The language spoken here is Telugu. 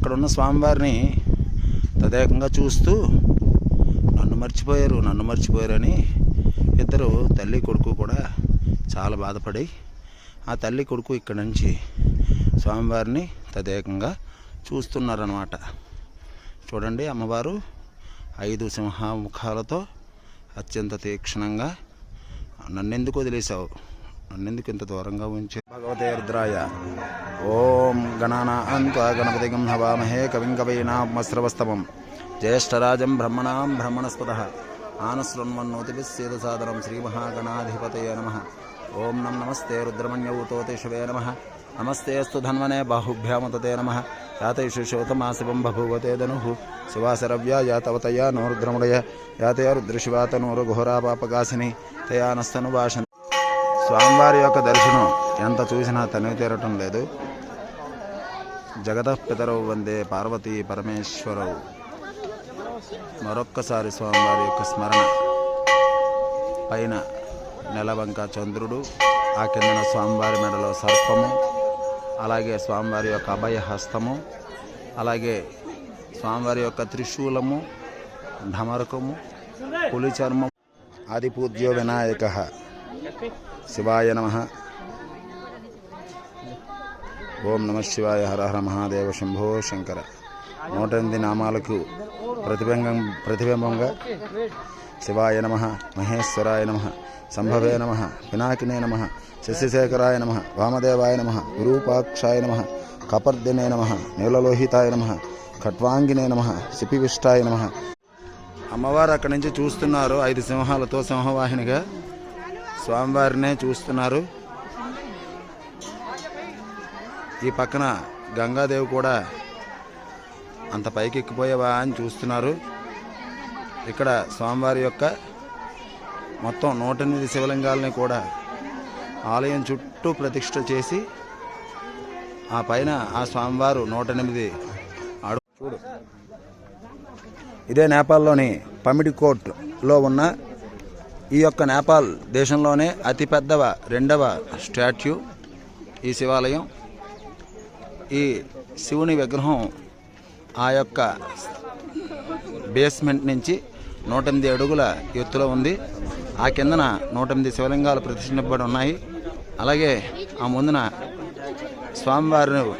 అక్కడ ఉన్న స్వామివారిని తదేకంగా చూస్తూ నన్ను మర్చిపోయారు నన్ను మర్చిపోయారని ఇద్దరు తల్లి కొడుకు కూడా చాలా బాధపడి ఆ తల్లి కొడుకు ఇక్కడి నుంచి స్వామివారిని తదేకంగా చూస్తున్నారనమాట చూడండి అమ్మవారు ఐదు సింహముఖాలతో అత్యంత తీక్షణంగా నన్నెందుకు వదిలేశావు? నన్నెందుకు ఇంత దూరంగా ఉంచే భగవతే రుద్రాయ? ఓం గణానా అంత్వా గణపతిగం హవామహే కవిం కవీనామస్రవస్తమం జ్యేష్ఠరాజం బ్రహ్మణాం బ్రహ్మణస్పత ఆనశృణ్వన్నోతిభిస్సేదసాదరం శ్రీమహాగణాధిపతయ నమ. ఓం నం నమస్తే రుద్రమణ్యౌతోతి నమ. నమస్తే అస్తు ధన్వనే బాహుభ్యామతతే నమ. యాతే శిశోతమా శివం బభూవతే ధను. శివాశరవ్యా యాతవతయా నోరుద్రముడయ. యాతయ రుద్రశివాత నూరు ఘోరాపాపగాసిని. తయానస్తను భాష స్వామివారి యొక్క దర్శనం ఎంత చూసినా తనివి తీరటం లేదు. జగత పితరవు వందే పార్వతీ పరమేశ్వరవు మరొక్కసారి స్వామివారి యొక్క స్మరణ. పైన నెలవంక చంద్రుడు ఆ కిందన స్వామివారి మెడలో సర్పము అలాగే స్వామివారి యొక్క అభయ హస్తము అలాగే స్వామివారి యొక్క త్రిశూలము ఢమరకము పులి చర్మం ఆది వినాయక. శివాయ నమ. ఓం నమ శివాయ హర హర మహాదేవ శంభో శంకర. నూట ఎనిమిది నామాలకు ప్రతిబింబం ప్రతిబింబంగా శివాయ నమ మహేశ్వరాయ నమ సంభవే నమ పినాకినే నమ శశిశేఖరాయ నమ వామదేవాయ నమ విరూపాక్షాయ నమ కపర్దినే నమ నీలలోహితాయ నమ ఖట్వాంగినే నమ శిపివిష్టాయ నమ. అమ్మవారు అక్కడి నుంచి చూస్తున్నారు ఐదు సింహాలతో సింహవాహినిగా. స్వామివారినే చూస్తున్నారు. ఈ పక్కన గంగాదేవి కూడా అంత పైకి ఎక్కిపోయావా అని చూస్తున్నారు. ఇక్కడ స్వామివారి యొక్క మొత్తం నూట ఎనిమిది శివలింగాలని కూడా ఆలయం చుట్టూ ప్రతిష్ఠ చేసి ఆ పైన ఆ స్వామివారు నూట ఎనిమిది అడుగు చూడు. ఇదే నేపాల్లోని పమిడికోట్లో ఉన్న ఈ యొక్క నేపాల్ దేశంలోనే అతిపెద్ద రెండవ స్టాట్యూ ఈ శివాలయం. ఈ శివుని విగ్రహం ఆ యొక్క బేస్మెంట్ నుంచి నూట ఎనిమిది అడుగుల ఎత్తులో ఉంది. ఆ కిందన నూట ఎనిమిది శివలింగాలు ప్రతిష్ఠింపబడి ఉన్నాయి. అలాగే ఆ ముందున స్వామివారిని